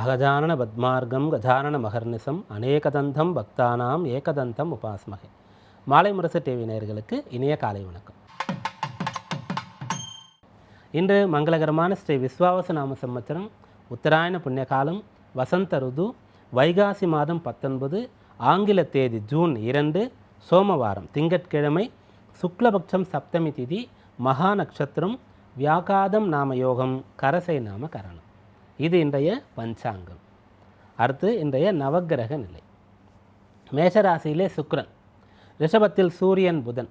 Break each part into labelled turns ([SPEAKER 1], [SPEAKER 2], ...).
[SPEAKER 1] அகஜானன பத்மார்க்கம் கஜானன மகர்நிசம் அநேகதந்தம் பக்தானாம் ஏகதந்தம் உபாஸ்மகே மாலை முரசு டிவி நேயர்களுக்கு இனிய காலை வணக்கம். இன்று மங்களகரமான ஸ்ரீ விஸ்வாவச நாம சம்பத்திரம் உத்தராயண புண்ணிய காலம் வசந்த ருது வைகாசி மாதம் பத்தொன்பது ஆங்கில தேதி ஜூன் இரண்டு சோமவாரம் திங்கட்கிழமை சுக்லபக்ஷம் சப்தமி திதி மகா நட்சத்திரம் வியாகாதம் நாம யோகம் கரசை நாம கரணம். இது இன்றைய பஞ்சாங்கம். அடுத்து இன்றைய நவக்கிரக நிலை. மேஷராசியிலே சுக்ரன். ரிஷபத்தில் சூரியன் புதன்.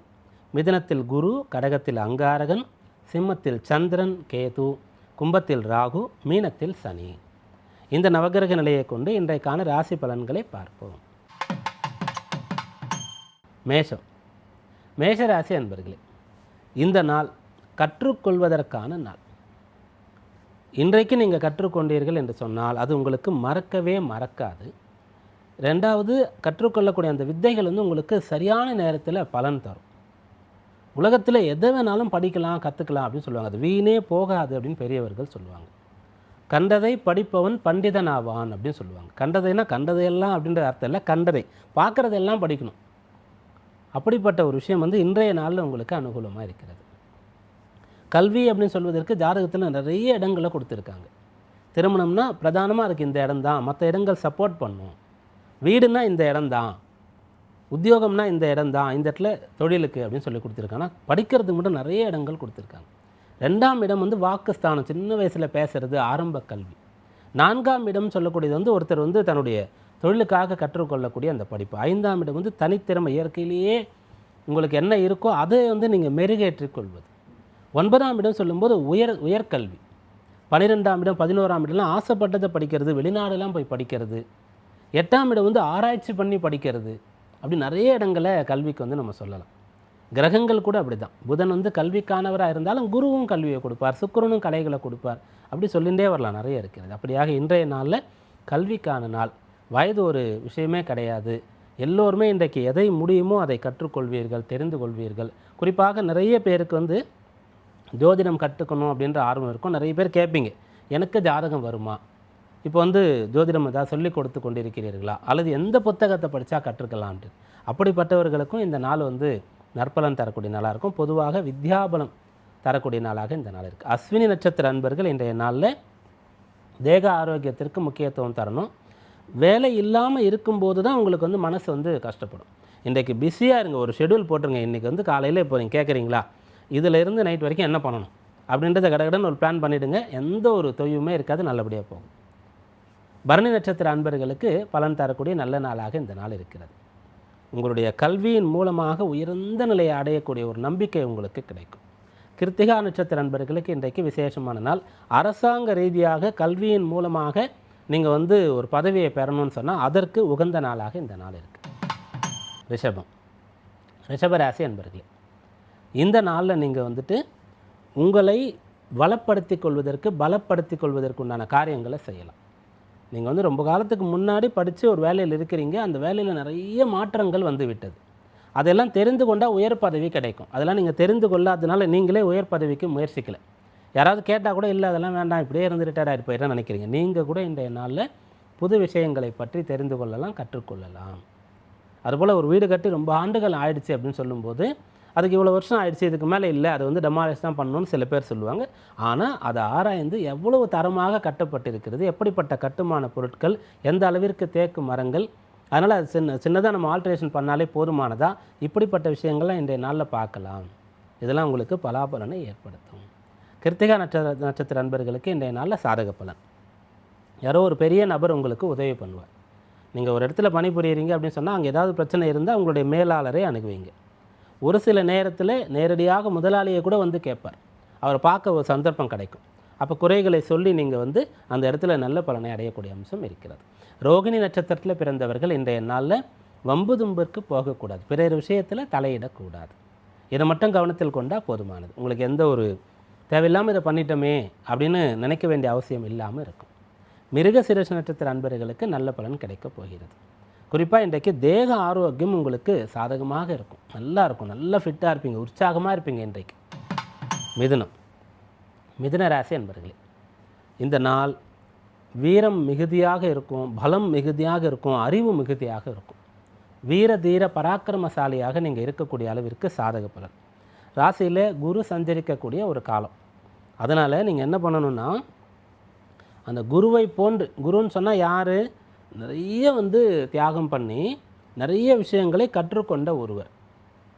[SPEAKER 1] மிதனத்தில் குரு கடகத்தில் அங்காரகன் சிம்மத்தில் சந்திரன் கேது கும்பத்தில் ராகு மீனத்தில் சனி. இந்த நவக்கிரக நிலையை கொண்டு இன்றைக்கான ராசி பலன்களை பார்ப்போம். மேஷம். மேஷராசி அன்பர்களே இந்த நாள் கற்றுக்கொள்வதற்கான நாள். இன்றைக்கு நீங்கள் கற்றுக்கொண்டீர்கள் என்று சொன்னால் அது உங்களுக்கு மறக்கவே மறக்காது. ரெண்டாவது கற்றுக்கொள்ளக்கூடிய அந்த வித்தைகள் வந்து உங்களுக்கு சரியான நேரத்தில் பலன் தரும். உலகத்தில் எதை வேணாலும் படிக்கலாம் கற்றுக்கலாம் அப்படின்னு சொல்லுவாங்க. அது வீணே போகாது அப்படின்னு பெரியவர்கள் சொல்லுவாங்க. கண்டதை படிப்பவன் பண்டிதன் ஆவான் அப்படின்னு சொல்லுவாங்க. கண்டதைனா கண்டதையெல்லாம் அப்படின்ற அர்த்தம் இல்லை. கண்டதை. பார்க்குறதெல்லாம் படிக்கணும். அப்படிப்பட்ட ஒரு விஷயம் வந்து இன்றைய நாளில் உங்களுக்கு அனுகூலமாக இருக்கிறது. கல்வி அப்படின்னு சொல்வதற்கு ஜாதகத்தில் நிறைய இடங்களை கொடுத்துருக்காங்க. திருமணம்னா பிரதானமாக இருக்குது இந்த இடம் தான். மற்ற இடங்கள் சப்போர்ட் பண்ணும். வீடுனா இந்த இடம்தான் உத்தியோகம்னா இந்த இடம் தான். இந்த இடத்துல தொழிலுக்கு அப்படின்னு சொல்லி கொடுத்துருக்காங்க. ஆனால் படிக்கிறதுக்கு மட்டும் நிறைய இடங்கள் கொடுத்துருக்காங்க. ரெண்டாம் இடம் வந்து வாக்குஸ்தானம். சின்ன வயசில் பேசுகிறது ஆரம்ப கல்வி. நான்காம் இடம் சொல்லக்கூடியது வந்து ஒருத்தர் வந்து தன்னுடைய தொழிலுக்காக கற்றுக்கொள்ளக்கூடிய அந்த படிப்பு. ஐந்தாம் இடம் வந்து தனித்திறமை. இயற்கையிலேயே உங்களுக்கு என்ன இருக்கோ அதை வந்து நீங்கள் மெருகேற்றிக் கொள்வது. ஒன்பதாம் இடம் சொல்லும்போது உயர் உயர்கல்வி. பன்னிரெண்டாம் இடம் பதினோராம் இடம்லாம் ஆசைப்பட்டதை படிக்கிறது வெளிநாடுலாம் போய் படிக்கிறது. எட்டாம் இடம் வந்து ஆராய்ச்சி பண்ணி படிக்கிறது. அப்படி நிறைய இடங்களை கல்விக்கு வந்து நம்ம சொல்லலாம். கிரகங்கள் கூட அப்படி தான் புதன் வந்து கல்விக்கானவராக இருந்தாலும் குருவும் கல்வியை கொடுப்பார் சுக்கிரனும் கலைகளை கொடுப்பார். அப்படி சொல்லிகிட்டே வரலாம். நிறைய இருக்கிறது. அப்படியாக இன்றைய நாளில் கல்விக்கான நாள். வயது ஒரு விஷயமே கிடையாது. எல்லோருமே இன்றைக்கு எதை முடியுமோ அதை கற்றுக்கொள்வீர்கள் தெரிந்து கொள்வீர்கள். குறிப்பாக நிறைய பேருக்கு வந்து ஜோதிடம் கற்றுக்கணும் அப்படின்ற ஆர்வம் இருக்கும். நிறைய பேர் கேட்பீங்க எனக்கு ஜாதகம் வருமா? இப்போ வந்து ஜோதிடம் ஏதாவது சொல்லி கொடுத்து கொண்டிருக்கிறீர்களா? அல்லது எந்த புத்தகத்தை படித்தா கற்றுக்கலான்ட்டு. அப்படிப்பட்டவர்களுக்கும் இந்த நாள் வந்து நற்பலன் தரக்கூடிய நாளாக இருக்கும். பொதுவாக வித்யாபலம் தரக்கூடிய நாளாக இந்த நாள் இருக்குது அஸ்வினி நட்சத்திர அன்பர்கள் இன்றைய நாளில் தேக ஆரோக்கியத்திற்கு முக்கியத்துவம் தரணும். வேலை இல்லாமல் இருக்கும்போது தான் உங்களுக்கு வந்து மனசு வந்து கஷ்டப்படும். இன்றைக்கு பிஸியாக இருங்க. ஒரு ஷெடியூல் போட்டுருங்க. இன்றைக்கி வந்து காலையில் இப்போ நீங்கள் கேட்குறீங்களா இதிலிருந்து நைட் வரைக்கும் என்ன பண்ணணும்? அப்படின்றத கடகடன்னு ஒரு பிளான் பண்ணிவிடுங்க எந்த ஒரு தொய்வுமே இருக்காது நல்லபடியாக போகும். பரணி நட்சத்திர அன்பர்களுக்கு பலன் தரக்கூடிய நல்ல நாளாக இந்த நாள் இருக்கிறது. உங்களுடைய கல்வியின் மூலமாக உயர்ந்த நிலையை அடையக்கூடிய ஒரு நம்பிக்கை உங்களுக்கு கிடைக்கும். கிருத்திகா நட்சத்திர அன்பர்களுக்கு இன்றைக்கு விசேஷமான நாள். அரசாங்க ரீதியாக கல்வியின் மூலமாக நீங்கள் வந்து ஒரு பதவியை பெறணும்னு சொன்னால் அதற்கு உகந்த நாளாக இந்த நாள் இருக்குது ரிஷபம். ரிஷபராசி அன்பர்களே இந்த நாளில் நீங்கள் வந்துட்டு உங்களை வளப்படுத்தி கொள்வதற்கு பலப்படுத்தி கொள்வதற்கு உண்டான காரியங்களை செய்யலாம். நீங்கள் வந்து ரொம்ப காலத்துக்கு முன்னாடி படித்து ஒரு வேலையில் இருக்கிறீங்க அந்த வேலையில் நிறைய மாற்றங்கள் வந்து விட்டது. அதெல்லாம் தெரிந்து கொண்டால் உயர் பதவி கிடைக்கும். அதெல்லாம் நீங்கள் தெரிந்து கொள்ளாதனால நீங்களே உயர் பதவிக்கு முயற்சிக்கலை. யாராவது கேட்டால் கூட இல்லை அதெல்லாம் வேண்டாம் இப்படியே இருந்து ரிட்டையர்ட் ஆகிட்டு போயிட்டா நினைக்கிறீங்க. நீங்கள் கூட இன்றைய நாளில் புது விஷயங்களை பற்றி தெரிந்து கொள்ளலாம் கற்றுக்கொள்ளலாம். அதுபோல் ஒரு வீடு கட்டி ரொம்ப ஆண்டுகள் ஆயிடுச்சு அப்படின்னு சொல்லும்போது அதுக்கு இவ்வளோ வருஷம் ஆயிடுச்சு இதுக்கு மேலே இல்லை அதை வந்து டெமாலிஷ் தான் பண்ணணும்னு சில பேர் சொல்லுவாங்க. ஆனால் அதை ஆராய்ந்து எவ்வளவு தரமாக கட்டப்பட்டிருக்கிறது எப்படிப்பட்ட கட்டுமான பொருட்கள் எந்த அளவிற்கு தேக்கு மரங்கள் அதனால் அது சின்ன சின்னதாக நம்ம ஆல்ட்ரேஷன் பண்ணாலே போதுமானதா? இப்படிப்பட்ட விஷயங்கள்லாம் இன்றைய நாளில் பார்க்கலாம். இதெல்லாம் உங்களுக்கு பலாபலனை ஏற்படுத்தும். கிருத்திகா நட்சத்திர நட்சத்திர நண்பர்களுக்கு இன்றைய நாளில் சாதக பலன். யாரோ ஒரு பெரிய நபர் உங்களுக்கு உதவி பண்ணுவார். நீங்கள் ஒரு இடத்துல பணிபுரியுறீங்க அப்படின்னு சொன்னால் அங்கே ஏதாவது பிரச்சனை இருந்தால் உங்களுடைய மேலாளரை அணுகுவீங்க. ஒரு சில நேரத்தில் நேரடியாக முதலாளியை கூட வந்து கேட்பார். அவரை பார்க்க ஒரு சந்தர்ப்பம் கிடைக்கும். அப்போ குறைகளை சொல்லி நீங்கள் வந்து அந்த இடத்துல நல்ல பலனை அடையக்கூடிய அம்சம் இருக்கிறது. ரோகிணி நட்சத்திரத்தில் பிறந்தவர்கள் இன்றைய நாளில் வம்பு தும்பிற்கு போகக்கூடாது. பிறர் விஷயத்தில் தலையிடக்கூடாது. இதை மட்டும் கவனத்தில் கொண்டால் போதுமானது. உங்களுக்கு எந்த ஒரு தேவையில்லாமல் இதை பண்ணிட்டோமே அப்படின்னு நினைக்க வேண்டிய அவசியம் இல்லாமல் இருக்கும். மிருக சிரச நட்சத்திர அன்பர்களுக்கு நல்ல பலன் கிடைக்கப் போகிறது. குறிப்பாக இன்றைக்கு தேக ஆரோக்கியம் உங்களுக்கு சாதகமாக இருக்கும். நல்லா இருக்கும். நல்லா ஃபிட்டாக இருப்பீங்க. உற்சாகமாக இருப்பீங்க இன்றைக்கு. மிதுனம். மிதுன ராசி என்பர்களே இந்த நாள் வீரம் மிகுதியாக இருக்கும். பலம் மிகுதியாக இருக்கும். அறிவு மிகுதியாக இருக்கும். வீர தீர பராக்கிரமசாலியாக நீங்கள் இருக்கக்கூடிய அளவிற்கு சாதக பலன். ராசியில் குரு சஞ்சரிக்கக்கூடிய ஒரு காலம். அதனால் நீங்கள் என்ன பண்ணணும்னா அந்த குருவை போன்று குருன்னு சொன்னால் யார்? நிறைய வந்து தியாகம் பண்ணி நிறைய விஷயங்களை கற்றுக்கொண்ட ஒருவர்.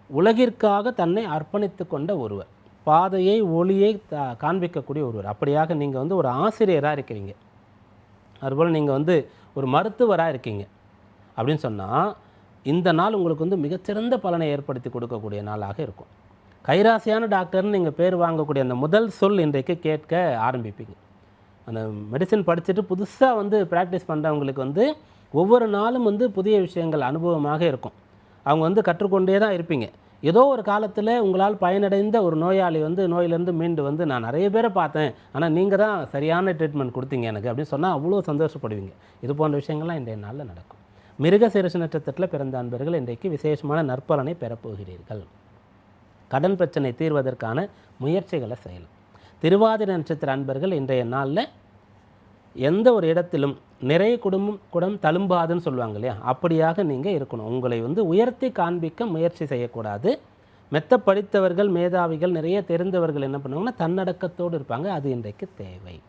[SPEAKER 1] உலகிற்காக தன்னை அர்ப்பணித்து கொண்ட ஒருவர். பாதையை ஒளியை காண்பிக்கக்கூடிய ஒருவர். அப்படியாக நீங்கள் வந்து ஒரு ஆசிரியராக இருக்கிறீங்க. அதுபோல் நீங்கள் வந்து ஒரு மருத்துவராக இருக்கீங்க. அப்படின்னு சொன்னால் இந்த நாள் உங்களுக்கு வந்து மிகச்சிறந்த பலனை ஏற்படுத்தி கொடுக்கக்கூடிய நாளாக இருக்கும். கைராசியான டாக்டர்னு நீங்கள் பேர் வாங்கக்கூடிய அந்த முதல் சொல் இன்றைக்கு கேட்க ஆரம்பிப்பீங்க. அந்த மெடிசன் படிச்சுட்டு புதுசாக வந்து ப்ராக்டிஸ் பண்ணுறவங்களுக்கு வந்து ஒவ்வொரு நாளும் வந்து புதிய விஷயங்கள் அனுபவமாக இருக்கும். அவங்க வந்து கற்றுக்கொண்டே தான் இருப்பீங்க. ஏதோ ஒரு காலத்தில் உங்களால் பயனடைந்த ஒரு நோயாளி வந்து நோயிலேருந்து மீண்டு வந்து நான் நிறைய பேரை பார்த்தேன். ஆனால் நீங்கள் தான் சரியான ட்ரீட்மெண்ட் கொடுத்தீங்க எனக்கு அப்படின்னு சொன்னால் அவ்வளோ சந்தோஷப்படுவீங்க. இது போன்ற விஷயங்கள்லாம் இன்றைய நாளில் நடக்கும். மிருக சிறுசு நட்சத்திரத்தில் பிறந்த அன்பர்கள் இன்றைக்கு விசேஷமான நற்பலனை பெறப்போகிறீர்கள். கடன் பிரச்சனை தீர்வதற்கான முயற்சிகளை செய்யலாம். திருவாதிர நட்சத்திர அன்பர்கள் இன்றைய நாளில் எந்த ஒரு இடத்திலும் நிறைய குடும்பம் குடம் தழும்பாதுன்னு சொல்லுவாங்க இல்லையா? அப்படியாக நீங்கள் இருக்கணும். உங்களை வந்து உயர்த்தி காண்பிக்க முயற்சி செய்யக்கூடாது. மெத்த படித்தவர்கள் மேதாவிகள் நிறைய தெரிந்தவர்கள் என்ன பண்ணுவாங்கன்னா தன்னடக்கத்தோடு இருப்பாங்க. அது இன்றைக்கு தேவை.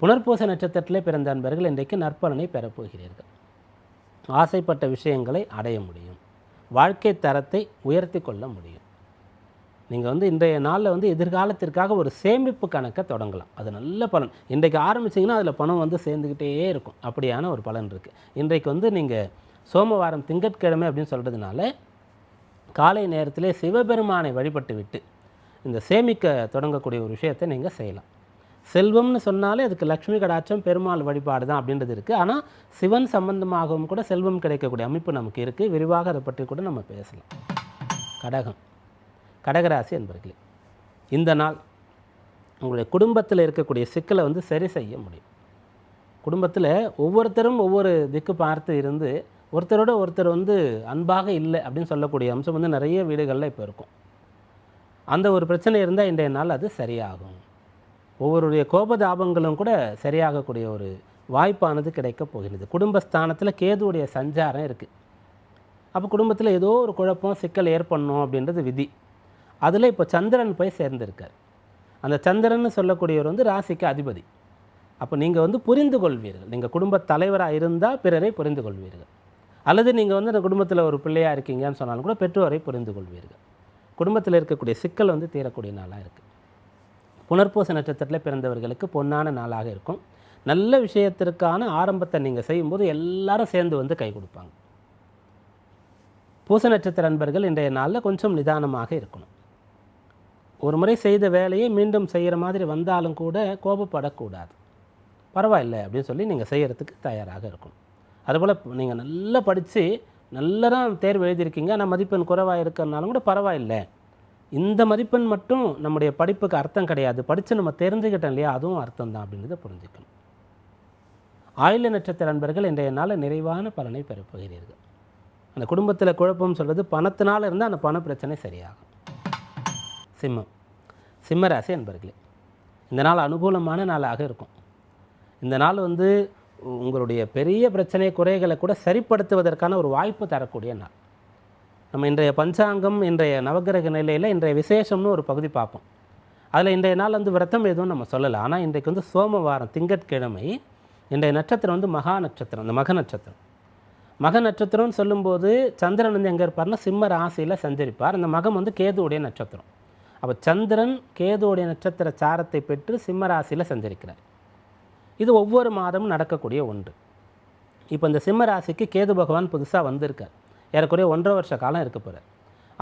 [SPEAKER 1] புனர்பூச நட்சத்திரத்திலே பிறந்த அன்பர்கள் இன்றைக்கு நற்பலனை பெறப்போகிறீர்கள் ஆசைப்பட்ட விஷயங்களை அடைய முடியும். வாழ்க்கை தரத்தை உயர்த்தி கொள்ள முடியும். நீங்கள் வந்து இன்றைய நாளில் வந்து எதிர்காலத்திற்காக ஒரு சேமிப்பு கணக்கை தொடங்கலாம். அது நல்ல பலன். இன்றைக்கு ஆரம்பிச்சிங்கன்னா அதில் பணம் வந்து சேர்ந்துக்கிட்டே இருக்கும். அப்படியான ஒரு பலன் இருக்குது இன்றைக்கு வந்து நீங்கள் சோமவாரம் திங்கட்கிழமை அப்படின்னு சொல்கிறதுனால காலை நேரத்திலே சிவபெருமானை வழிபட்டு விட்டு இந்த சேமிக்க தொடங்கக்கூடிய ஒரு விஷயத்தை நீங்கள் செய்யலாம். செல்வம்னு சொன்னாலே அதுக்கு லக்ஷ்மி கடாட்சம் பெருமாள் வழிபாடு தான் அப்படின்றது இருக்குது ஆனால் சிவன் சம்பந்தமாகவும் கூட செல்வம் கிடைக்கக்கூடிய அமைப்பு நமக்கு இருக்குது விரிவாக அதை பற்றி கூட நம்ம பேசலாம். கடகம். கடகராசி என்பர்களே இந்த நாள் உங்களுடைய குடும்பத்தில் இருக்கக்கூடிய சிக்கலை வந்து சரி செய்ய முடியும். குடும்பத்தில் ஒவ்வொருத்தரும் ஒவ்வொரு திக்கு பார்த்து இருந்து ஒருத்தரோட ஒருத்தர் வந்து அன்பாக இல்லை அப்படின்னு சொல்லக்கூடிய அம்சம் வந்து நிறைய வீடுகளில் இப்போ இருக்கும். அந்த ஒரு பிரச்சனை இருந்தால் இன்றைய நாள் அது சரியாகும். ஒவ்வொருடைய கோபதாபங்களும் கூட சரியாகக்கூடிய ஒரு வாய்ப்பானது கிடைக்கப் போகிறது குடும்பஸ்தானத்தில் கேதுவுடைய சஞ்சாரம் இருக்குது. அப்போ குடும்பத்தில் ஏதோ ஒரு குழப்பம் சிக்கல் ஏற்படணும் அப்படின்றது விதி. அதில் இப்போ சந்திரன் போய் சேர்ந்திருக்கார். அந்த சந்திரன் சொல்லக்கூடியவர் வந்து ராசிக்கு அதிபதி. அப்போ நீங்கள் வந்து புரிந்து கொள்வீர்கள். நீங்கள் குடும்பத் தலைவராக இருந்தால் பிறரை புரிந்து கொள்வீர்கள். அல்லது நீங்கள் வந்து அந்த குடும்பத்தில் ஒரு பிள்ளையாக இருக்கீங்கன்னு சொன்னாலும் கூட பெற்றோரை புரிந்து கொள்வீர்கள். குடும்பத்தில் இருக்கக்கூடிய சிக்கல் வந்து தீரக்கூடிய நாளாக இருக்குது. புனர்பூச நட்சத்திரத்தில் பிறந்தவர்களுக்கு பொன்னான நாளாக இருக்கும். நல்ல விஷயத்திற்கான ஆரம்பத்தை நீங்கள் செய்யும்போது எல்லாரும் சேர்ந்து வந்து கை கொடுப்பாங்க. பூச நட்சத்திர அன்பர்கள் இன்றைய நாளில் கொஞ்சம் நிதானமாக இருக்கணும். ஒரு முறை செய்த வேலையை மீண்டும் செய்கிற மாதிரி வந்தாலும் கூட கோபப்படக்கூடாது. பரவாயில்லை அப்படின்னு சொல்லி நீங்கள் செய்கிறதுக்கு தயாராக இருக்கணும். அதுபோல் நீங்கள் நல்லா படித்து நல்லா தான் தேர்வு எழுதியிருக்கீங்க ஆனால் மதிப்பெண் குறைவாக இருக்கிறனாலும் கூட பரவாயில்லை. இந்த மதிப்பெண் மட்டும் நம்முடைய படிப்புக்கு அர்த்தம் கிடையாது. படித்து நம்ம தெரிஞ்சுக்கிட்டோம் இல்லையா அதுவும் அர்த்தம் தான் அப்படின்றத புரிஞ்சுக்கணும். ஆயுள நட்சத்திர நண்பர்கள் இன்றைய நாளில் நிறைவான பலனை பெறப்போகிறீர்கள் அந்த குடும்பத்தில் குழப்பம் சொல்கிறது பணத்தினால் இருந்தால் அந்த பண பிரச்சனை சரியாகும். சிம்மம். சிம்ம ராசி அன்பர்களே இந்த நாள் அனுகூலமான நாளாக இருக்கும். இந்த நாள் வந்து உங்களுடைய பெரிய பிரச்சனை குறைகளை கூட சரிப்படுத்துவதற்கான ஒரு வாய்ப்பு தரக்கூடிய நாள். நம்ம இன்றைய பஞ்சாங்கம் இன்றைய நவகிரக நிலையில் இன்றைய விசேஷம்னு ஒரு பகுதி பார்ப்போம். அதில் இன்றைய நாள் வந்து விரதம் எதுவும் நம்ம சொல்லலை. ஆனால் இன்றைக்கு வந்து சோமவாரம் திங்கட்கிழமை இன்றைய நட்சத்திரம் வந்து மகா நட்சத்திரம் இந்த மக நட்சத்திரம். மக நட்சத்திரம்னு சொல்லும்போது சந்திரன் வந்து எங்கே இருப்பார்னா சிம்ம ராசியில் சஞ்சரிப்பார். அந்த மகம் வந்து கேதுவுடைய நட்சத்திரம். அப்போ சந்திரன் கேதுவுடைய நட்சத்திர சாரத்தை பெற்று சிம்மராசியில் சஞ்சரிக்கிறார். இது ஒவ்வொரு மாதமும் நடக்கக்கூடிய ஒன்று. இப்போ இந்த சிம்ம ராசிக்கு கேது பகவான் புதுசாக வந்திருக்கார். ஏறக்குறைய ஒன்றரை வருஷ காலம் இருக்க போகிறார்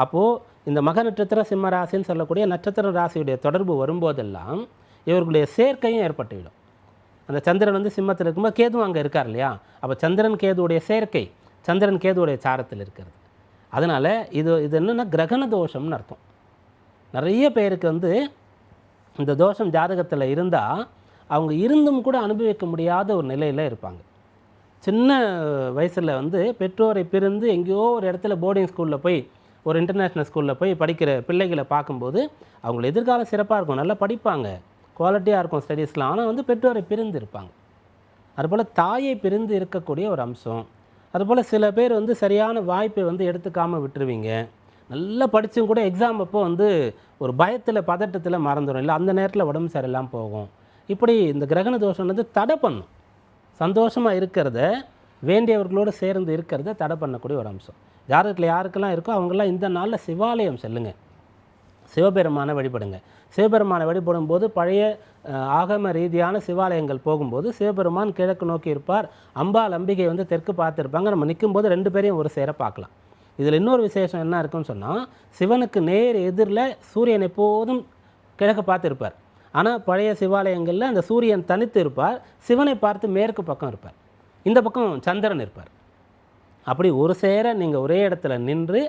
[SPEAKER 1] அப்போது இந்த மக நட்சத்திரம் சிம்ம ராசின்னு சொல்லக்கூடிய நட்சத்திர ராசியுடைய தொடர்பு வரும்போதெல்லாம் இவர்களுடைய சேர்க்கையும் ஏற்பட்டுவிடும். அந்த சந்திரன் வந்து சிம்மத்தில் இருக்கும்போது கேதுவும் அங்கே இருக்கார் இல்லையா? அப்போ சந்திரன் கேதுவுடைய சேர்க்கை சந்திரன் கேதுவுடைய சாரத்தில் இருக்கிறது. அதனால் இது இது என்னென்னா கிரகண தோஷம்னு அர்த்தம். நிறைய பேருக்கு வந்து இந்த தோஷம் ஜாதகத்தில் இருந்தால் அவங்க இருந்தும் கூட அனுபவிக்க முடியாத ஒரு நிலையில் இருப்பாங்க. சின்ன வயசில் வந்து பெற்றோரை பிரிந்து எங்கேயோ ஒரு இடத்துல போர்டிங் ஸ்கூலில் போய் ஒரு இன்டர்நேஷ்னல் ஸ்கூலில் போய் படிக்கிற பிள்ளைகளை பார்க்கும்போது அவங்கள எதிர்காலம் சிறப்பாக இருக்கும் நல்லா படிப்பாங்க குவாலிட்டியாக இருக்கும் ஸ்டடீஸ்லாம் ஆனால் வந்து பெற்றோரை பிரிந்து இருப்பாங்க. அதுபோல் தாயை பிரிந்து இருக்கக்கூடிய ஒரு அம்சம். அதுபோல் சில பேர் வந்து சரியான வாய்ப்பை வந்து எடுத்துக்காமல் விட்டுருவீங்க. நல்லா படித்தும் கூட எக்ஸாம் அப்போ வந்து ஒரு பயத்தில் பதட்டத்தில் மறந்துடும் இல்லை அந்த நேரத்தில் உடம்பு சரியில்லாமல் போகும். இப்படி இந்த கிரகண தோஷம் வந்து தடை பண்ணும். சந்தோஷமாக இருக்கிறத வேண்டியவர்களோடு சேர்ந்து இருக்கிறத தடை பண்ணக்கூடிய ஒரு அம்சம். ஜாதகத்தில் யாருக்கெல்லாம் இருக்கோ அவங்கெல்லாம் இந்த நாளில் சிவாலயம் செல்லுங்கள் சிவபெருமானை வழிபடுங்க. சிவபெருமானை வழிபடும் போது பழைய ஆகம ரீதியான சிவாலயங்கள் போகும்போது சிவபெருமான் கிழக்கு நோக்கி இருப்பார். அம்பாள் அம்பிகை வந்து தெற்கு பார்த்துருப்பாங்க. நம்ம நிற்கும்போது ரெண்டு பேரையும் ஒரு சேர பார்க்கலாம். இதில் இன்னொரு விசேஷம் என்ன இருக்குன்னு சொன்னால் சிவனுக்கு நேர் எதிரில் சூரியன் எப்போதும் கிழக்கு பார்த்துருப்பார். ஆனால் பழைய சிவாலயங்களில் அந்த சூரியன் தனித்து இருப்பார் சிவனை பார்த்து மேற்கு பக்கம் இருப்பார். இந்த பக்கம் சந்திரன் இருப்பார். அப்படி ஒரு சேர நீங்கள் ஒரே இடத்துல நின்று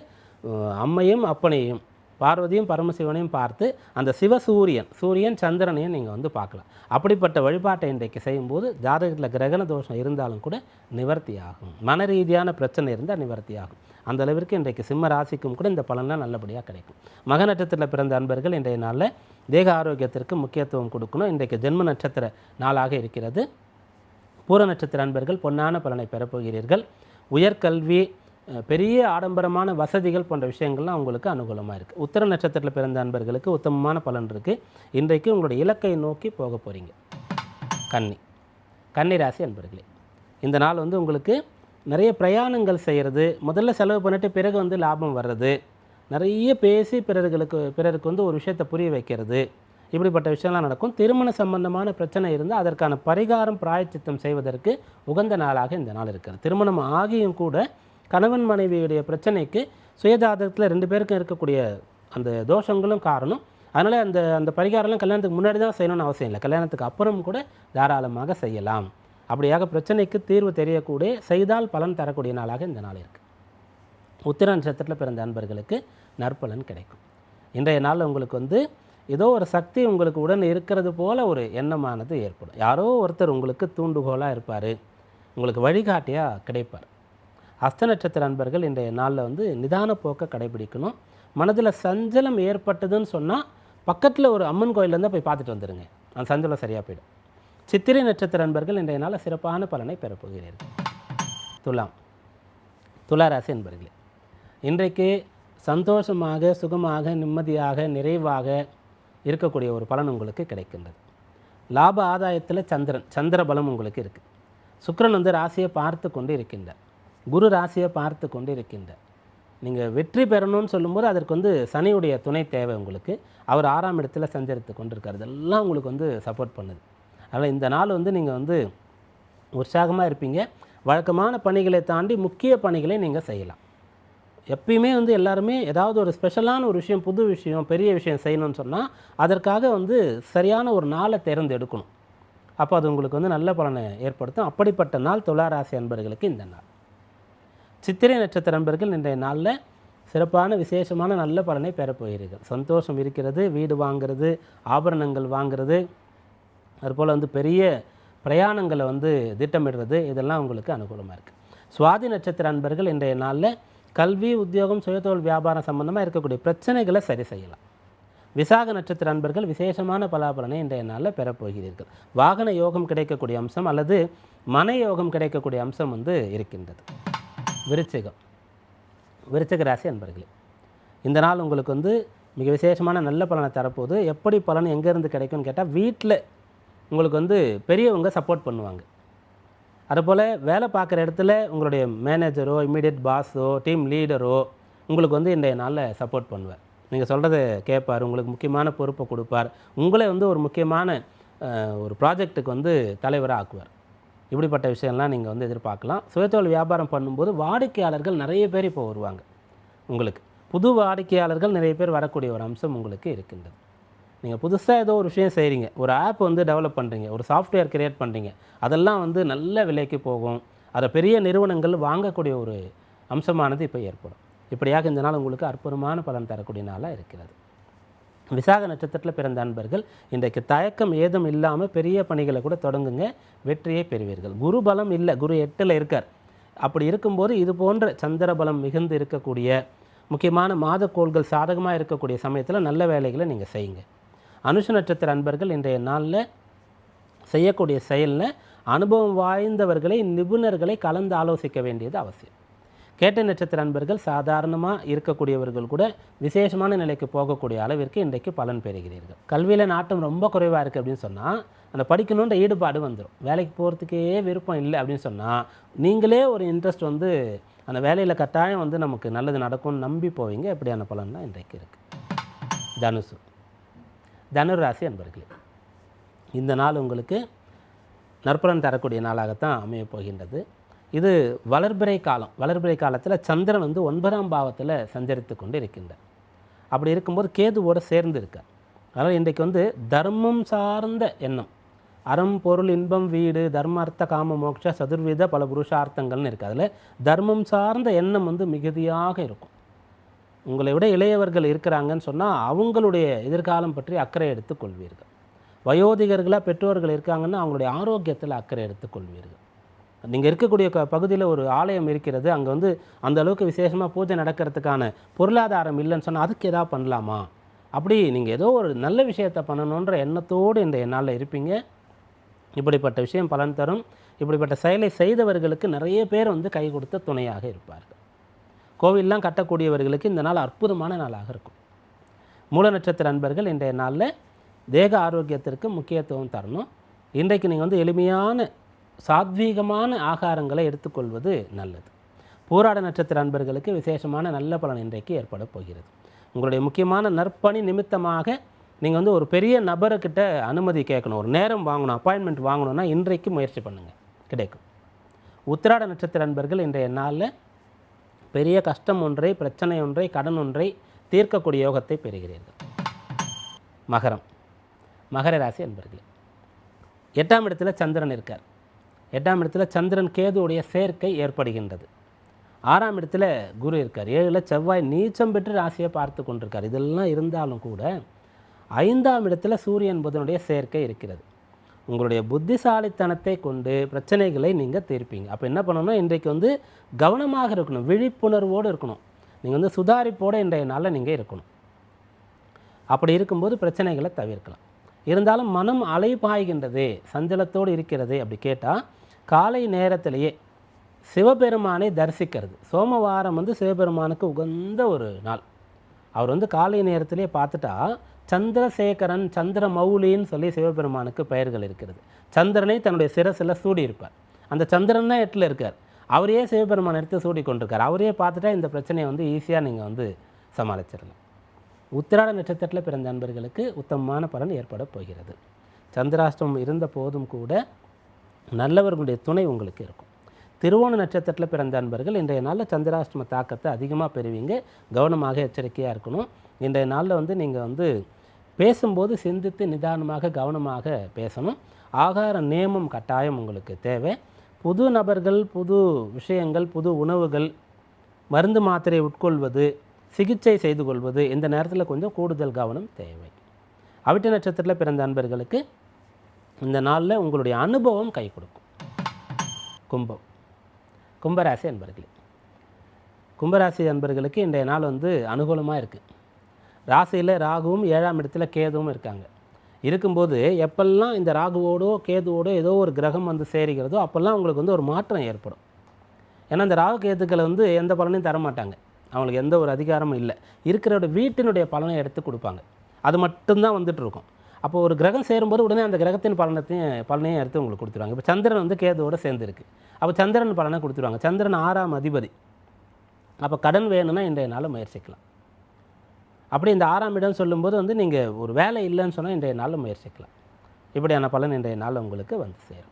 [SPEAKER 1] அம்மையும் அப்பனையும் பார்வதியும் பரமசிவனையும் பார்த்து அந்த சிவசூரியன் சூரியன் சந்திரனையும் நீங்கள் வந்து பார்க்கலாம். அப்படிப்பட்ட வழிபாட்டை இன்றைக்கு செய்யும்போது ஜாதகத்தில் கிரகண தோஷம் இருந்தாலும் கூட நிவர்த்தி ஆகும். மன ரீதியான பிரச்சனை இருந்தால் நிவர்த்தி ஆகும். அந்த அளவிற்கு இன்றைக்கு சிம்ம ராசிக்கும் கூட இந்த பலன்லாம் நல்லபடியாக கிடைக்கும். மக நட்சத்திரத்தில் பிறந்த அன்பர்கள் இன்றைய நாளில் தேக ஆரோக்கியத்திற்கு முக்கியத்துவம் கொடுக்கணும். இன்றைக்கு ஜென்ம நட்சத்திர நாளாக இருக்கிறது. பூர நட்சத்திர அன்பர்கள் பொன்னான பலனை பெறப்போகிறீர்கள். உயர்கல்வி பெரிய ஆடம்பரமான வசதிகள் போன்ற விஷயங்கள்லாம் உங்களுக்கு அனுகூலமாக இருக்குது உத்தர நட்சத்திரத்தில் பிறந்த அன்பர்களுக்கு உத்தமமான பலன் இருக்குது இன்றைக்கு உங்களுடைய இலக்கை நோக்கி போக போகிறீங்க கன்னி. கன்னி ராசி அன்பர்களே இந்த நாள் வந்து உங்களுக்கு நிறைய பிரயாணங்கள் செய்கிறது முதல்ல செலவு பண்ணிட்டு பிறகு வந்து லாபம் வர்றது நிறைய பேசி பிறர்களுக்கு பிறருக்கு வந்து ஒரு விஷயத்தை புரிய வைக்கிறது இப்படிப்பட்ட விஷயம்லாம் நடக்கும். திருமண சம்பந்தமான பிரச்சனை இருந்தால் அதற்கான பரிகாரம் பிராயச்சித்தம் செய்வதற்கு உகந்த நாளாக இந்த நாள் இருக்கிறது. திருமணம் ஆகியும் கூட கணவன் மனைவியுடைய பிரச்சனைக்கு சுயஜாதகத்தில் ரெண்டு பேருக்கும் இருக்கக்கூடிய அந்த தோஷங்களும் காரணம். அதனால் அந்த அந்த பரிகாரம்லாம் கல்யாணத்துக்கு முன்னாடி தான் செய்யணும்னு அவசியம் இல்லை. கல்யாணத்துக்கு அப்புறம் கூட தாராளமாக செய்யலாம். அப்படியாக பிரச்சனைக்கு தீர்வு தெரியக்கூடிய செய்தால் பலன் தரக்கூடிய நாளாக இந்த நாள் இருக்குது உத்திர நட்சத்திரத்தில் பிறந்த அன்பர்களுக்கு நற்பலன் கிடைக்கும். இன்றைய நாள் உங்களுக்கு வந்து ஏதோ ஒரு சக்தி உங்களுக்கு உடன் இருக்கிறது போல ஒரு எண்ணமானது ஏற்படும். யாரோ ஒருத்தர் உங்களுக்கு தூண்டுகோலாக இருப்பார். உங்களுக்கு வழிகாட்டியாக கிடைப்பார். அஸ்த நட்சத்திர அன்பர்கள் இன்றைய நாளில் வந்து நிதான போக்கை கடைபிடிக்கணும். மனதில் சஞ்சலம் ஏற்பட்டதுன்னு சொன்னால் பக்கத்தில் ஒரு அம்மன் கோயிலேருந்து போய் பார்த்துட்டு வந்துடுங்க அந்த சஞ்சலம் சரியாக போயிடும். சித்திரை நட்சத்திர அன்பர்கள் இன்றைய நாளில் சிறப்பான பலனை பெறப்போகிறீர்கள் துலாம். துலா ராசி இன்றைக்கு சந்தோஷமாக சுகமாக நிம்மதியாக நிறைவாக இருக்கக்கூடிய ஒரு பலன் உங்களுக்கு கிடைக்கின்றது. லாப ஆதாயத்தில் சந்திரன் சந்திர பலம் உங்களுக்கு இருக்குது சுக்கரன் வந்து ராசியை பார்த்து கொண்டு இருக்கின்றார். குரு ராசியை பார்த்து கொண்டு இருக்கின்றார் நீங்கள் வெற்றி பெறணும்னு சொல்லும்போது அதற்கு வந்து சனியுடைய துணை தேவை உங்களுக்கு. அவர் ஆறாம் இடத்துல சஞ்சரித்து கொண்டிருக்கார். இதெல்லாம் உங்களுக்கு வந்து சப்போர்ட் பண்ணுது. அதனால் இந்த நாள் வந்து நீங்கள் வந்து உற்சாகமாக இருப்பீங்க. வழக்கமான பணிகளை தாண்டி முக்கிய பணிகளை நீங்கள் செய்யலாம். எப்பயுமே வந்து எல்லாருமே ஏதாவது ஒரு ஸ்பெஷலான ஒரு விஷயம் புது விஷயம் பெரிய விஷயம் செய்யணும்னு சொன்னால் அதற்காக வந்து சரியான ஒரு நாளை தேர்ந்தெடுக்கணும். அப்போ அது உங்களுக்கு வந்து நல்ல பலனை ஏற்படுத்தும். அப்படிப்பட்ட நாள் துளாராசி அன்பர்களுக்கு இந்த நாள். சித்திரை நட்சத்திர அன்பர்கள் இன்றைய நாளில் சிறப்பான விசேஷமான நல்ல பலனை பெறப்போகிறீர்கள் சந்தோஷம் இருக்கிறது வீடு வாங்கிறது ஆபரணங்கள் வாங்குறது அதுபோல் வந்து பெரிய பிரயாணங்களை வந்து திட்டமிடுறது இதெல்லாம் உங்களுக்கு அனுகூலமாக இருக்குது சுவாதி நட்சத்திர அன்பர்கள் இன்றைய நாளில் கல்வி உத்தியோகம் சுயதொழில் வியாபாரம் சம்பந்தமாக இருக்கக்கூடிய பிரச்சனைகளை சரி செய்யலாம். விசாக நட்சத்திர அன்பர்கள் விசேஷமான பலாபலனை இன்றைய நாளில் பெறப்போகிறீர்கள் வாகன யோகம் கிடைக்கக்கூடிய அம்சம் அல்லது மன யோகம் கிடைக்கக்கூடிய அம்சம் வந்து இருக்கின்றது. விருச்சிகம். விருச்சிக ராசி அன்பர்களே இந்த நாள் உங்களுக்கு வந்து மிக விசேஷமான நல்ல பலனை தரப்போகுது. எப்படி பலன் எங்கேருந்து கிடைக்கும்னு கேட்டால் வீட்டில் உங்களுக்கு வந்து பெரியவங்க சப்போர்ட் பண்ணுவாங்க. அதுபோல் வேலை பார்க்குற இடத்துல உங்களுடைய மேனேஜரோ இமீடியட் பாஸோ டீம் லீடரோ உங்களுக்கு வந்து இன்றைய நாளில் சப்போர்ட் பண்ணுவார். நீங்கள் சொல்கிறத கேட்பார் உங்களுக்கு முக்கியமான பொறுப்பை கொடுப்பார். உங்களை வந்து ஒரு முக்கியமான ஒரு ப்ராஜெக்ட்டுக்கு வந்து தலைவராக ஆக்குவார் இப்படிப்பட்ட விஷயம்லாம் நீங்கள் வந்து எதிர்பார்க்கலாம். சுயத்தொழில் வியாபாரம் பண்ணும்போது வாடிக்கையாளர்கள் நிறைய பேர் இப்போ வருவாங்க. உங்களுக்கு புது வாடிக்கையாளர்கள் நிறைய பேர் வரக்கூடிய ஒரு அம்சம் உங்களுக்கு இருக்கின்றது. நீங்கள் புதுசாக ஏதோ ஒரு விஷயம் செய்கிறீங்க ஒரு ஆப் வந்து டெவலப் பண்ணுறீங்க ஒரு சாஃப்ட்வேர் கிரியேட் பண்ணுறீங்க அதெல்லாம் வந்து நல்ல விலைக்கு போகும். அதை பெரிய நிறுவனங்கள் வாங்கக்கூடிய ஒரு அம்சமானது இப்போ ஏற்படும். இப்படியாக இந்த நாள் உங்களுக்கு அற்புதமான பலன் தரக்கூடிய நாளாக இருக்கிறது. விசாக நட்சத்திரத்தில் பிறந்த அன்பர்கள் இன்றைக்கு தயக்கம் ஏதும் இல்லாமல் பெரிய பணிகளை கூட தொடங்குங்க வெற்றியை பெறுவீர்கள். குரு பலம் இல்லை குரு எட்டில் இருக்கார். அப்படி இருக்கும்போது இது போன்ற சந்திர பலம் மிகுந்து இருக்கக்கூடிய முக்கியமான மாதக்கோள்கள் சாதகமாக இருக்கக்கூடிய சமயத்தில் நல்ல வேலைகளை நீங்கள் செய்யுங்க. அனுஷ நட்சத்திர அன்பர்கள் இன்றைய நாளில் செய்யக்கூடிய செயலில் அனுபவம் வாய்ந்தவர்களை நிபுணர்களை கலந்து ஆலோசிக்க வேண்டியது அவசியம். கேட்ட நட்சத்திர அன்பர்கள் சாதாரணமாக இருக்கக்கூடியவர்கள் கூட விசேஷமான நிலைக்கு போகக்கூடிய அளவிற்கு இன்றைக்கு பலன் பெறுகிறீர்கள். கல்வியில் நாட்டம் ரொம்ப குறைவாக இருக்குது அப்படின்னு சொன்னால் அந்த படிக்கணுன்ற ஈடுபாடு வந்துடும் வேலைக்கு போகிறதுக்கே விருப்பம் இல்லை அப்படின்னு சொன்னால் நீங்களே ஒரு இன்ட்ரெஸ்ட் வந்து அந்த வேலையில் கட்டாயம் வந்து நமக்கு நல்லது நடக்கும்னு நம்பி போவீங்க. எப்படியான பலன் தான் இன்றைக்கு இருக்குது தனுசு. தனுராசி அன்பர்களே இந்த நாள் உங்களுக்கு நற்பலன் தரக்கூடிய நாளாகத்தான் அமையப் போகின்றது. இது வளர்பிறை காலம். வளர்பிறை காலத்தில் சந்திரன் வந்து ஒன்பதாம் பாவத்தில் சஞ்சரித்து கொண்டு இருக்கின்றார் அப்படி இருக்கும்போது கேதுவோடு சேர்ந்து இருக்கார். அதனால் இன்றைக்கு வந்து தர்மம் சார்ந்த எண்ணம். அறம் பொருள் இன்பம் வீடு தர்ம அர்த்த காம மோட்ச சதுர்வித பல புருஷார்த்தங்கள்னு இருக்குது அதில் தர்மம் சார்ந்த எண்ணம் வந்து மிகுதியாக இருக்கும். உங்களை விட இளையவர்கள் இருக்கிறாங்கன்னு சொன்னால் அவங்களுடைய எதிர்காலம் பற்றி அக்கறை எடுத்துக் கொள்வீர்கள். வயோதிகர்களாக பெற்றோர்கள் இருக்காங்கன்னா அவங்களுடைய ஆரோக்கியத்தில் அக்கறை எடுத்துக் கொள்வீர்கள். நீங்கள் இருக்கக்கூடிய க பகுதியில் ஒரு ஆலயம் இருக்கிறது அங்கே வந்து அந்த அளவுக்கு விசேஷமாக பூஜை நடக்கிறதுக்கான பொருளாதாரம் இல்லைன்னு சொன்னால் அதுக்கு எதாவது பண்ணலாமா? அப்படி நீங்கள் ஏதோ ஒரு நல்ல விஷயத்தை பண்ணணுன்ற எண்ணத்தோடு இந்த நாளில் இருப்பீங்க. இப்படிப்பட்ட விஷயம் பலன் தரும். இப்படிப்பட்ட செயலை செய்தவர்களுக்கு நிறைய பேர் வந்து கை கொடுத்த துணையாக இருப்பார்கள். கோவிலெலாம் கட்டக்கூடியவர்களுக்கு இந்த நாள் அற்புதமான நாளாக இருக்கும். மூல நட்சத்திர அன்பர்கள் இன்றைய நாளில் தேக ஆரோக்கியத்திற்கு முக்கியத்துவம் தரணும். இன்றைக்கு நீங்கள் வந்து எளிமையான சாத்வீகமான ஆகாரங்களை எடுத்துக்கொள்வது நல்லது. போராட நட்சத்திர அன்பர்களுக்கு விசேஷமான நல்ல பலன் இன்றைக்கு ஏற்பட போகிறது. உங்களுடைய முக்கியமான நற்பணி நிமித்தமாக நீங்கள் வந்து ஒரு பெரிய நபர்கிட்ட அனுமதி கேட்கணும் ஒரு நேரம் வாங்கணும் அப்பாயின்மெண்ட் வாங்கணும்னா இன்றைக்கு முயற்சி பண்ணுங்கள் கிடைக்கும். உத்திராட நட்சத்திர அன்பர்கள் இன்றைய நாளில் பெரிய கஷ்டம் ஒன்றை பிரச்சனை ஒன்றை கடன் ஒன்றை தீர்க்கக்கூடிய யோகத்தை பெறுகிறீர்கள். மகரம். மகர ராசி அன்பர்களே எட்டாம் இடத்துல சந்திரன் இருக்கார். எட்டாம் இடத்துல சந்திரன் கேதுவுடைய சேர்க்கை ஏற்படுகின்றது. ஆறாம் இடத்துல குரு இருக்கார். ஏழில் செவ்வாய் நீச்சம் பெற்று ராசியை பார்த்து கொண்டிருக்கார். இதெல்லாம் இருந்தாலும் கூட ஐந்தாம் இடத்துல சூரியன் புதனுடைய சேர்க்கை இருக்கிறது. உங்களுடைய புத்திசாலித்தனத்தை கொண்டு பிரச்சனைகளை நீங்கள் தீர்ப்பீங்க. அப்போ என்ன பண்ணணும்? இன்றைக்கு வந்து கவனமாக இருக்கணும். விழிப்புணர்வோடு இருக்கணும். நீங்கள் வந்து சுதாரிப்போடு இன்றைய நாளில் நீங்கள் இருக்கணும். அப்படி இருக்கும்போது பிரச்சனைகளை தவிர்க்கலாம். இருந்தாலும் மனம் அலைபாய்கின்றது. சஞ்சலத்தோடு இருக்கிறதே அப்படி கேட்டால் காலை நேரத்திலேயே சிவபெருமானை தரிசிக்கிறது. சோமவாரம் வந்து சிவபெருமானுக்கு உகந்த ஒரு நாள். அவர் வந்து காலை நேரத்திலே பார்த்துட்டா சந்திரசேகரன் சந்திர மௌலின்னு சொல்லி சிவபெருமானுக்கு பெயர்கள் இருக்கிறது. சந்திரனை தன்னுடைய சிரசில் சூடியிருப்பார். அந்த சந்திரன் தான் எட்டில் இருக்கார். அவரையே சிவபெருமான் எடுத்து சூடி கொண்டிருக்கார் அவரையே பார்த்துட்டா இந்த பிரச்சனையை வந்து ஈஸியாக நீங்கள் வந்து சமாளிச்சிடலாம். உத்திராட நட்சத்திரத்தில் பிறந்த நண்பர்களுக்கு உத்தமமான பலன் ஏற்பட போகிறது. சந்திராஷ்டமம் இருந்த போதும் கூட நல்லவர்களுடைய துணை உங்களுக்கு இருக்கும். திருவோண நட்சத்திரத்தில் பிறந்த அன்பர்கள் இன்றைய நாளில் சந்திராஷ்டம தாக்கத்தை அதிகமாக பெறுவீங்க. கவனமாக எச்சரிக்கையாக இருக்கணும். இன்றைய நாளில் வந்து நீங்கள் வந்து பேசும்போது சிந்தித்து நிதானமாக கவனமாக பேசணும். ஆகார நேமம் கட்டாயம் உங்களுக்கு தேவை. புது நபர்கள் புது விஷயங்கள் புது உணவுகள் மருந்து மாத்திரை உட்கொள்வது சிகிச்சை செய்து கொள்வது இந்த நேரத்தில் கொஞ்சம் கூடுதல் கவனம் தேவை. அவிட்ட நட்சத்திரத்தில் பிறந்த அன்பர்களுக்கு இந்த நாளில் உங்களுடைய அனுபவம் கை கொடுக்கும். கும்பம். கும்பராசி அன்பர்களே. கும்பராசி அன்பர்களுக்கு இன்றைய நாள் வந்து அனுகூலமாக இருக்குது ராசியில் ராகுவும் ஏழாம் இடத்துல கேதுவும் இருக்காங்க. இருக்கும்போது எப்பெல்லாம் இந்த ராகுவோடோ கேதுவோடோ ஏதோ ஒரு கிரகம் வந்து சேருகிறதோ அப்போல்லாம் உங்களுக்கு வந்து ஒரு மாற்றம் ஏற்படும். ஏன்னா இந்த ராகு கேதுக்களை வந்து எந்த பலனையும் தர மாட்டாங்க அவங்களுக்கு எந்த ஒரு அதிகாரமும் இல்லை. இருக்கிறோட வீட்டினுடைய பலனை எடுத்து கொடுப்பாங்க. அது மட்டும்தான் வந்துட்டு இருக்கும். அப்போ ஒரு கிரகம் சேரும்போது உடனே அந்த கிரகத்தின் பலனத்தையும் பலனையும் எடுத்து உங்களுக்கு கொடுத்துருவாங்க. இப்போ சந்திரன் வந்து கேதுவோட சேர்ந்துருக்கு. அப்போ சந்திரன் பலனை கொடுத்துருவாங்க. சந்திரன் ஆறாம் அதிபதி. அப்போ கடன் வேணும்னா இன்றைய நாளில் முயற்சிக்கலாம். அப்படி இந்த ஆறாம் இடம் சொல்லும்போது வந்து நீங்கள் ஒரு வேலை இல்லைன்னு சொன்னால் இன்றைய நாளில் முயற்சிக்கலாம். இப்படியான பலன் இன்றைய நாள் உங்களுக்கு வந்து சேரும்.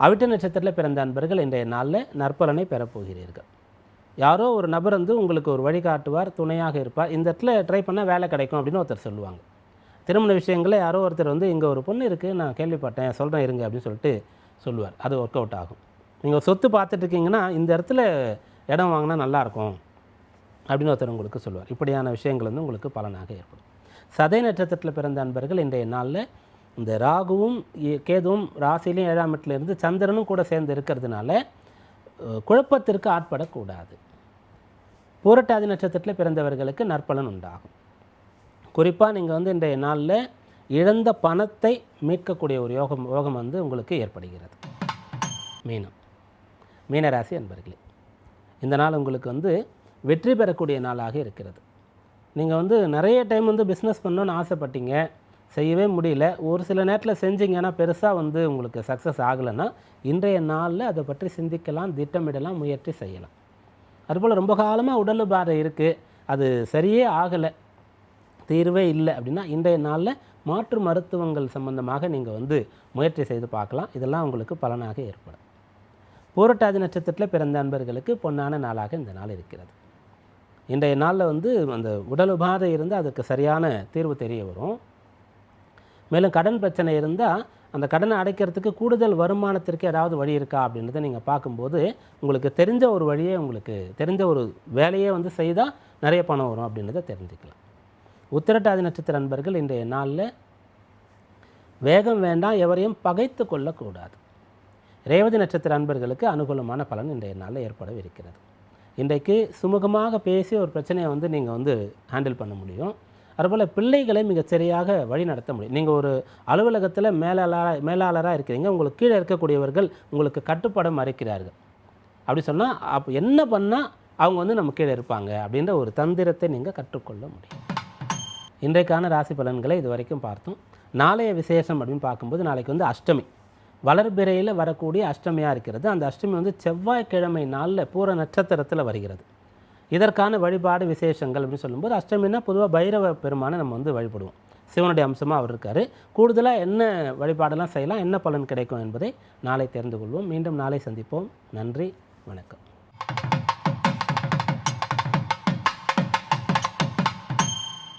[SPEAKER 1] அவிட்ட நட்சத்திரத்தில் பிறந்த அன்பர்கள் இன்றைய நாளில் நற்பலனை பெறப்போகிறீர்கள் யாரோ ஒரு நபர் வந்து உங்களுக்கு ஒரு வழிகாட்டுவார் துணையாக இருப்பார். இந்த இடத்துல ட்ரை பண்ணால் வேலை கிடைக்கும் அப்படின்னு ஒருத்தர் சொல்லுவாங்க. திருமண விஷயங்களில் யாரோ ஒருத்தர் வந்து இங்கே ஒரு பொண்ணு இருக்குது நான் கேள்விப்பட்டேன் சொல்கிறேன் இருங்க அப்படின்னு சொல்லிட்டு சொல்லுவார். அது ஒர்க் அவுட் ஆகும். நீங்கள் சொத்து பார்த்துட்ருக்கீங்கன்னா இந்த இடத்துல இடம் வாங்கினா நல்லாயிருக்கும் அப்படின்னு ஒருத்தர் உங்களுக்கு சொல்லுவார். இப்படியான விஷயங்கள் வந்து உங்களுக்கு பலனாக ஏற்படும். சதை நட்சத்திரத்தில் பிறந்த அன்பர்கள் இன்றைய நாளில் இந்த ராகுவும் ஏ- கேதுவும் ராசிலையும் ஏழாம் இருந்து சந்திரனும் கூட சேர்ந்து இருக்கிறதுனால குழப்பத்திற்கு ஆட்படக்கூடாது. பூரட்டாதி நட்சத்திரத்தில் பிறந்தவர்களுக்கு நற்பலன் உண்டாகும். குறிப்பாக நீங்கள் வந்து இன்றைய நாளில் இழந்த பணத்தை மீட்கக்கூடிய ஒரு யோகம் யோகம் வந்து உங்களுக்கு ஏற்படுகிறது. மீனம். மீனராசி அன்பர்களே இந்த நாள் உங்களுக்கு வந்து வெற்றி பெறக்கூடிய நாளாக இருக்கிறது. நீங்கள் வந்து நிறைய டைம் வந்து பிஸ்னஸ் பண்ணணும்னு ஆசைப்பட்டீங்க. செய்யவே முடியல. ஒரு சில நேரத்தில் செஞ்சீங்கன்னா பெருசாக வந்து உங்களுக்கு சக்ஸஸ் ஆகலைன்னா இன்றைய நாளில் அதை பற்றி சிந்திக்கலாம் திட்டமிடலாம் முயற்சி செய்யலாம். அதுபோல் ரொம்ப காலமாக உடல் பாறை இருக்குது அது சரியே ஆகலை. தீர்வே இல்லை அப்படின்னா இன்றைய நாளில் மாற்று மருத்துவங்கள் சம்பந்தமாக நீங்கள் வந்து முயற்சி செய்து பார்க்கலாம். இதெல்லாம் உங்களுக்கு பலனாக ஏற்படும். பூரட்டாதி நட்சத்திரத்தில் பிறந்த அன்பர்களுக்கு பொன்னான நாளாக இந்த நாள் இருக்கிறது. இன்றைய நாளில் வந்து அந்த உடல் உபாதை இருந்தால் அதுக்கு சரியான தீர்வு தெரிய வரும். மேலும் கடன் பிரச்சனை இருந்தால் அந்த கடனை அடைக்கிறதுக்கு கூடுதல் வருமானத்திற்கு ஏதாவது வழி இருக்கா அப்படின்றத நீங்கள் பார்க்கும்போது உங்களுக்கு தெரிஞ்ச ஒரு வழியே உங்களுக்கு தெரிஞ்ச ஒரு வேலையே வந்து செய்தால் நிறைய பணம் வரும் அப்படின்றத தெரிஞ்சுக்கலாம். உத்திரட்டாதி நட்சத்திர அன்பர்கள் இன்றைய நாளில் வேகம் வேண்டாம் எவரையும் பகைத்து கொள்ளக்கூடாது. ரேவதி நட்சத்திர அன்பர்களுக்கு அனுகூலமான பலன் இன்றைய நாளில் ஏற்படவிருக்கிறது. இன்றைக்கு சுமூகமாக பேசி ஒரு பிரச்சனையை வந்து நீங்கள் வந்து ஹேண்டில் பண்ண முடியும். அதுபோல் பிள்ளைகளை மிகச் சரியாக வழி நடத்த முடியும். நீங்கள் ஒரு அலுவலகத்தில் மேலாளராக மேலாளராக இருக்கிறீங்க. உங்களுக்கு கீழே இருக்கக்கூடியவர்கள் உங்களுக்கு கட்டுப்பாட மறைக்கிறார்கள். அப்படி சொன்னால் அப்போ என்ன பண்ணால் அவங்க வந்து நம்ம கீழே இருப்பாங்க அப்படின்ற ஒரு தந்திரத்தை நீங்கள் கற்றுக்கொள்ள முடியும். இன்றைக்கான ராசி பலன்களை இது வரைக்கும் பார்த்தோம். நாளைய விசேஷம் அப்படின்னு பார்க்கும்போது நாளைக்கு வந்து அஷ்டமி. வளர்பிறையில் வரக்கூடிய அஷ்டமியாக இருக்கிறது. அந்த அஷ்டமி வந்து செவ்வாய்க்கிழமை நாளில் பூர நட்சத்திரத்தில் வருகிறது. இதற்கான வழிபாடு விசேஷங்கள் அப்படின்னு சொல்லும்போது அஷ்டமின்னா பொதுவாக பைரவ பெருமானை நம்ம வந்து வழிபடுவோம். சிவனுடைய அம்சமாக அவர் இருக்கார். கூடுதலாக என்ன வழிபாடெல்லாம் செய்யலாம் என்ன பலன் கிடைக்கும் என்பதை நாளை தெரிந்து கொள்வோம். மீண்டும் நாளை சந்திப்போம். நன்றி வணக்கம்.